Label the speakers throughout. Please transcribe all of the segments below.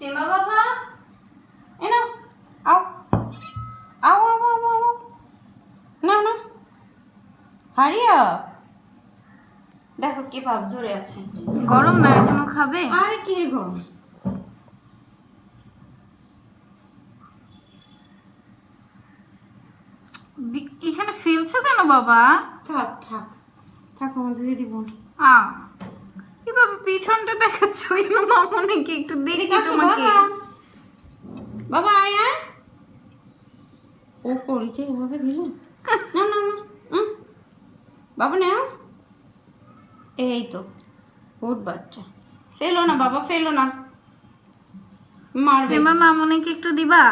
Speaker 1: সীমা বাবা এনো আও আও আও আও আও, আও না না হারিয়া দেখো কি ভাব ধরে আছে।
Speaker 2: গরম না এখনও খাবে?
Speaker 1: আরে কি গরম
Speaker 2: এখানে ফেলছো কেন বাবা?
Speaker 1: থাক থাক। থাক ধুয়ে দিব।
Speaker 2: আ পিছনটা দেখাচ্ছ কেন? একটু দেখি তোমাকে।
Speaker 1: বাবা। আয় ও করেছে এভাবে দিলে না না না বাবা নাও। এই তো ওর বাচ্চা। ফেলো না বাবা ফেলো না। মারবে।
Speaker 2: সেমা মামনিকে একটু দিবা?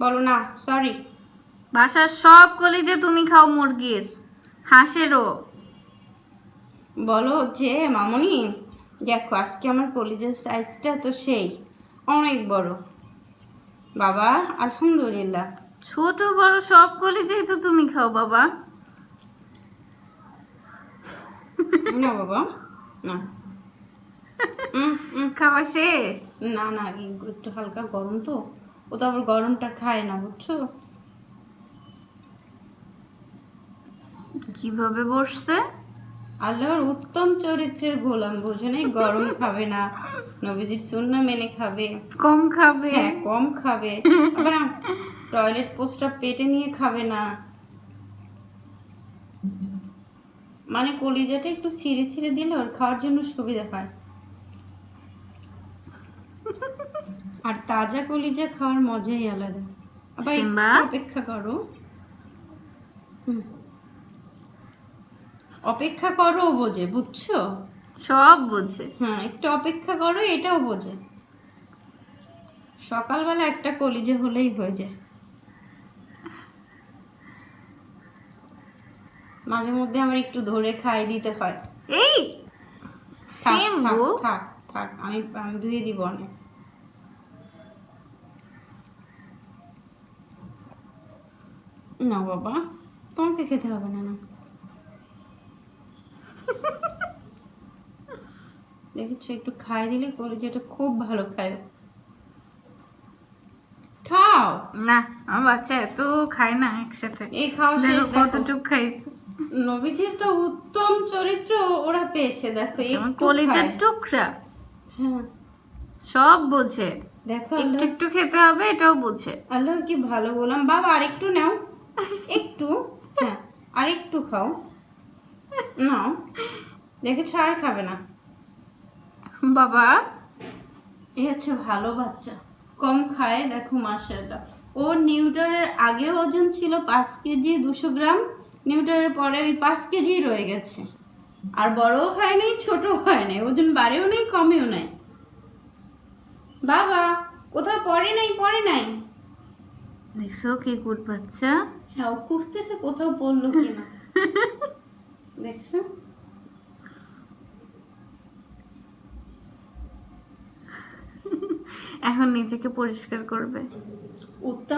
Speaker 1: বলো না সরি
Speaker 2: বাসার সব কলিজে তুমি খাও মুরগির হাঁসেরও।
Speaker 1: বলো যে মামনি দেখো আজকে আমার কলিজের সাইজটা তো সেই অনেক বড়। বাবা আলহামদুলিল্লাহ।
Speaker 2: ছোট বড় সব কলিজেই তো তুমি খাও বাবা।
Speaker 1: না বাবা না।
Speaker 2: খাওয়া শেষ?
Speaker 1: না না একটু হালকা গরম তো ও তো আবার গরমটা খায় না বুঝছ?
Speaker 2: কীভাবে বসছে?
Speaker 1: আল্লাহর উত্তম চরিত্রের গোলাম বোঝো নাই গরম খাবে না। নবীজির সুন্না মেনে খাবে।
Speaker 2: কম খাবে।
Speaker 1: হ্যাঁ কম খাবে। আবার টয়লেট পোস্টটা পেটে নিয়ে খাবে না। মানে কলিজাটা একটু ছিঁড়ে ছিঁড়ে দিলে ওর খাওয়ার জন্য সুবিধা হয়। আর তাজা কলিজা খাওয়ার মজাই আলাদা। আবার অপেক্ষা করো। হুম। অপেক্ষা করো ও বোঝে বুঝছ?
Speaker 2: সব বোঝে।
Speaker 1: হ্যাঁ একটু অপেক্ষা করো এটাও বোঝে। সকালবেলা একটা কলিজে হলেই হয়ে যায়। মাঝে মধ্যে আমার একটু ধরে খাই দিতে হয়।
Speaker 2: এই! সেম গো।
Speaker 1: থাক থাক আমি আমি ধুয়ে দিব অনেক। না বাবা তোমাকে খেতে হবে না না। দেখেছ একটু খাই দিলে কলিজাটা খুব ভালো খায়। খাও।
Speaker 2: না আমার বাচ্চা এত খায় না একসাথে।
Speaker 1: এই খাও শেষ
Speaker 2: দেখো খাইছে।
Speaker 1: নবীজির তো উত্তম চরিত্র ওরা পেয়েছে দেখো একটু
Speaker 2: কলিজার টুকরা।
Speaker 1: হ্যাঁ।
Speaker 2: সব বোঝে।
Speaker 1: দেখো
Speaker 2: একটু একটু খেতে হবে এটাও বোঝে।
Speaker 1: আল্লাহর কি ভালো বললাম? বাবা আরেকটু নাও। একটু হ্যাঁ আরেকটু খাও। নাও দেখেছ আর খাবে না।
Speaker 2: বাবা
Speaker 1: এ হচ্ছে ভালো বাচ্চা কম খায় দেখো মাসাল্লাহ ওর নিউটারের আগে ওজন ছিল পাঁচ কেজি দুশো গ্রাম নিউটারের পরে ওই পাঁচ কেজি রয়ে গেছে। আর বড়ও হয় নাই ছোটও হয় নাই ওজন বাড়েও নেই কমেও নাই। বাবা কোথাও পড়ে নাই পড়ে নাই?
Speaker 2: দেখছ কি কুট বাচ্চা?
Speaker 1: হ্যাঁ ও খুঁজতেছে কোথাও পড়ল কিনা। দেখছ?
Speaker 2: এখন নিজেকে পরিষ্কার করবে।
Speaker 1: উত্তম